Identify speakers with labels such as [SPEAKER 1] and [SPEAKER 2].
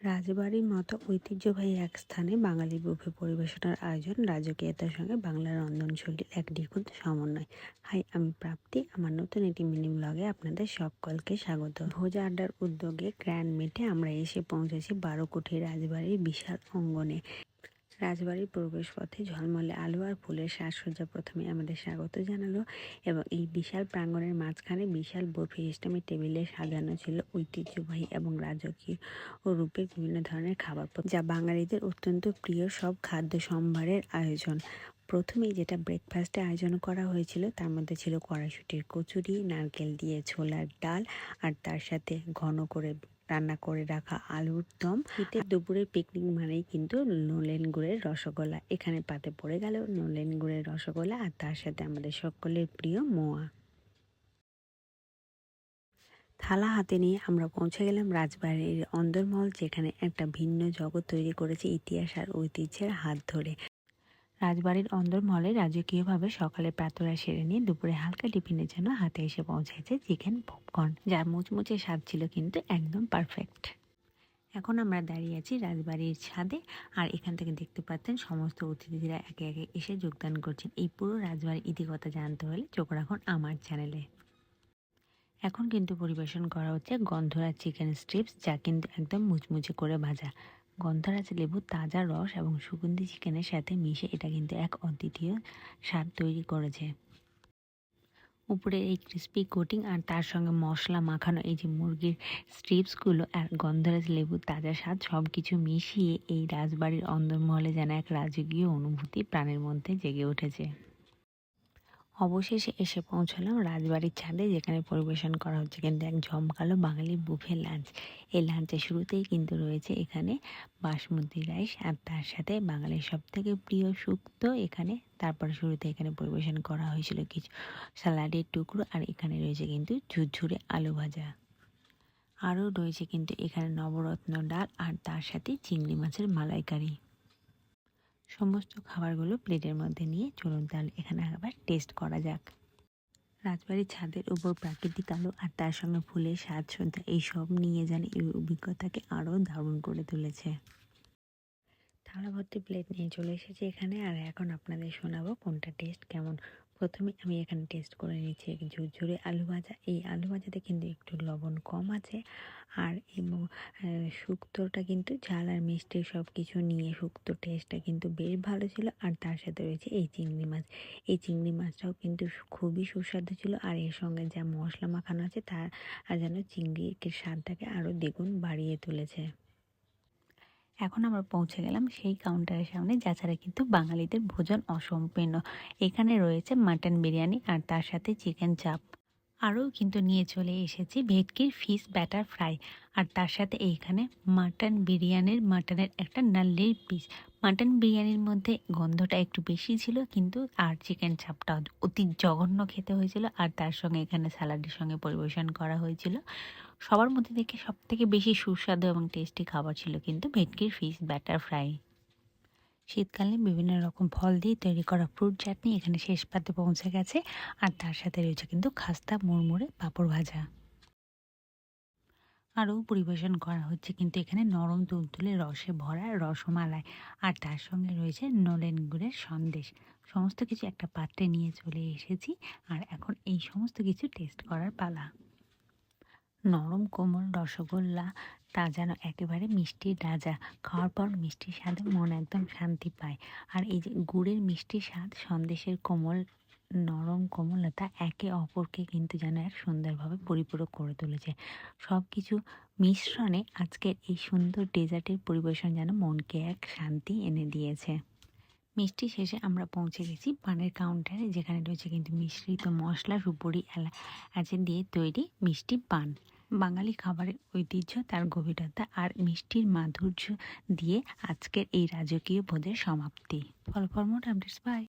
[SPEAKER 1] রাজবাড়ির মতো ঐতিহ্যবাহী এক স্থানে বাঙালি বুফে পরিবেশনার আয়োজন রাজকীয়তার সঙ্গে বাংলার রন্ধনশৈলীর এক নিখুঁত সমন্বয়। হাই, আমি প্রাপ্তি। আমার নতুন একটি মিনি ব্লগে আপনাদের সকলকে স্বাগত। ভোজ আড্ডার উদ্যোগে গ্র্যান্ড মেটে আমরা এসে পৌঁছেছি বারো কোটি রাজবাড়ির বিশাল অঙ্গনে। রাজবাড়ির প্রবেশ পথে ঝলমলে আলো আর ফুলের সাজসজ্জা প্রথমে আমাদের স্বাগত জানালো এবং এই বিশাল প্রাঙ্গণের মাঝখানে বিশাল বফি সিস্টেমের টেবিলে সাজানো ছিল ঐতিহ্যবাহী এবং রাজকীয় ও রূপের বিভিন্ন ধরনের খাবার যা বাঙালিদের অত্যন্ত প্রিয় সব খাদ্য সম্ভারের আয়োজন। প্রথমেই যেটা ব্রেকফাস্টে আয়োজন করা হয়েছিল, তার মধ্যে ছিল কড়াইশুটির কচুরি, নারকেল দিয়ে ছোলার ডাল, আর তার সাথে ঘন করে রান্না করে রাখা আলুর দম। শীতের দুপুরের পিকনিক মানেই কিন্তু নলেন গুড়ের রসগোল্লা। এখানে পাতে পড়ে গেল নলেন গুড়ের রসগোল্লা আর তার সাথে আমাদের সকলের প্রিয় মোয়া। থালা হাতে নিয়ে আমরা পৌঁছে গেলাম রাজবাড়ির অন্দরমহল যেখানে একটা ভিন্ন জগৎ তৈরি করেছে ইতিহাস আর ঐতিহ্যের হাত ধরে। রাজবাড়ির অন্দরমহলে রাজকীয়ভাবে সকালে প্রাতরা সেরে নিয়ে দুপুরে হালকা টিফিনের জন্য হাতে এসে পৌঁছেছে চিকেন পপকর্ন, যার মুচমুচে স্বাদ ছিল কিন্তু একদম পারফেক্ট। এখন আমরা দাঁড়িয়ে আছি রাজবাড়ির ছাদে আর এখান থেকে দেখতে পাচ্ছেন সমস্ত অতিথিরা একে একে এসে যোগদান করছেন। এই পুরো রাজবাড়ির ইতিকথা জানতে হলে চোখ রাখুন আমার চ্যানেলে এখন কিন্তু পরিবেশন করা হচ্ছে গন্ধরা চিকেন স্ট্রিপস যা কিন্তু একদম মুচমুচে করে ভাজা। গন্ধরাজ লেবু, তাজা রস এবং সুগন্ধি চিকেনের সাথে মিশে এটা কিন্তু এক অদ্বিতীয় স্বাদ তৈরি করেছে। উপরে এই ক্রিস্পি কোটিং আর তার সঙ্গে মশলা মাখানো এই যে মুরগির স্ট্রিপসগুলো আর গন্ধরাজ লেবু, তাজা স্বাদ সব কিছু মিশিয়ে এই রাজবাড়ির অন্দরমহলে যেন এক রাজকীয় অনুভূতি প্রাণের মধ্যে জেগে উঠেছে। অবশেষে এসে পৌঁছলাম রাজবাড়ির ছাদে, যেখানে পরিবেশন করা হচ্ছে কিন্তু এক জমকালো বাঙালি বুফে লাঞ্চ। এই লাঞ্চের শুরুতেই কিন্তু রয়েছে এখানে বাসমতি রাইস আর তার সাথে বাঙালির সব থেকে প্রিয় শুক্তো এখানে। তারপরে শুরুতে এখানে পরিবেশন করা হয়েছিল কিছু স্যালাডের টুকরো আর এখানে রয়েছে কিন্তু ঝুরঝুরে আলু ভাজা। আরও রয়েছে কিন্তু এখানে নবরত্ন ডাল আর তার সাথে চিংড়ি মাছের মালাইকারি। সমস্ত খাবারগুলো প্লেটের মধ্যে নিয়ে চলুন তাহলে এখানে আবার টেস্ট করা যাক। রাজবাড়ির ছাদের উপর প্রাকৃতিক আলো আর তার সঙ্গে ফুলের সাজসজ্জা এইসব নিয়ে যেন এই অভিজ্ঞতাকে আরও দারুণ করে তুলেছে। থালা ভর্তি প্লেট নিয়ে চলে এসেছি এখানে, আর এখন আপনাদের শোনাবো কোনটা টেস্ট কেমন। প্রথমে আমি এখানে টেস্ট করে নিচ্ছি ঝুরঝুরে আলু ভাজা। এই আলু ভাজাতে কিন্তু একটু লবণ কম আছে আর এবং শুক্তোটা কিন্তু ঝাল আর মিষ্টি সব কিছু নিয়ে শুক্তো টেস্টটা কিন্তু বেশ ভালো ছিল। আর তার সাথে রয়েছে এই চিংড়ি মাছ। এই চিংড়ি মাছটাও কিন্তু খুবই সুস্বাদু ছিল। আর এর সঙ্গে যা মশলা মাখানো আছে তার আর যেন চিংড়ির স্বাদটাকে আরও দ্বিগুণ বাড়িয়ে তুলেছে। এখন আমরা পৌঁছে গেলাম সেই কাউন্টারের সামনে যা ছাড়া কিন্তু বাঙালিদের ভোজন অসম্পূর্ণ। এখানে রয়েছে মাটন বিরিয়ানি আর তার সাথে চিকেন চাপ আরও কিন্তু নিয়ে চলে এসেছি ভেটকির ফিশ ব্যাটার ফ্রাই আর তার সাথে এইখানে মাটন বিরিয়ানির মাটনের একটা নাল্লির পিস মাটন বিরিয়ানির মধ্যে গন্ধটা একটু বেশি ছিল, কিন্তু আর চিকেন চাপটা অতি জঘন্য খেতে হয়েছিল। আর তার সঙ্গে এখানে স্যালাডের সঙ্গে পরিবেশন করা হয়েছিল। সবার মধ্যে থেকে সব থেকে বেশি সুস্বাদু এবং টেস্টি খাবার ছিল কিন্তু ভেটকির ফিশ ব্যাটার ফ্রাই শীতকালে বিভিন্ন রকম ফল দিয়ে তৈরি করা ফ্রুট চাটনি এখানে শেষ পাতে পৌঁছে গেছে। আর তার সাথে রয়েছে কিন্তু খাস্তা, মুড়মুড়ে, পাঁপড় ভাজা। আরও পরিবেশন করা হচ্ছে কিন্তু এখানে নরম তুলতুলে রসে ভরা রসমালাই। আর তার সঙ্গে রয়েছে নলেন গুড়ের সন্দেশ। সমস্ত কিছু একটা পাত্রে নিয়ে চলে এসেছি। আর এখন এই সমস্ত কিছু টেস্ট করার পালা। নরম কোমল রসগোল্লা, তা যেন একেবারে মিষ্টির রাজা। খাওয়ার পর মিষ্টির স্বাদে মন একদম শান্তি পায়। আর এই যে গুড়ের মিষ্টি স্বাদ, সন্দেশের কোমল, নরম কোমলতা একে অপরকে কিন্তু যেন এক সুন্দরভাবে পরিপূরক করে তুলেছে। সব কিছু মিশ্রণে আজকের এই সুন্দর ডেজার্টের পরিবেশন যেন মনকে এক শান্তি এনে দিয়েছে। মিষ্টি শেষে আমরা পৌঁছে গেছি পানের কাউন্টারে, যেখানে রয়েছে কিন্তু মিশ্রিত মশলা সুপুরি এলাচি দিয়ে তৈরি মিষ্টি পান। বাঙালি খাবারের ঐতিহ্য, তার গভীরতা আর মিষ্টির মাধুর্য দিয়ে আজকের এই রাজকীয় বোধের সমাপ্তি। ফলফর্মট আপডেটস বাই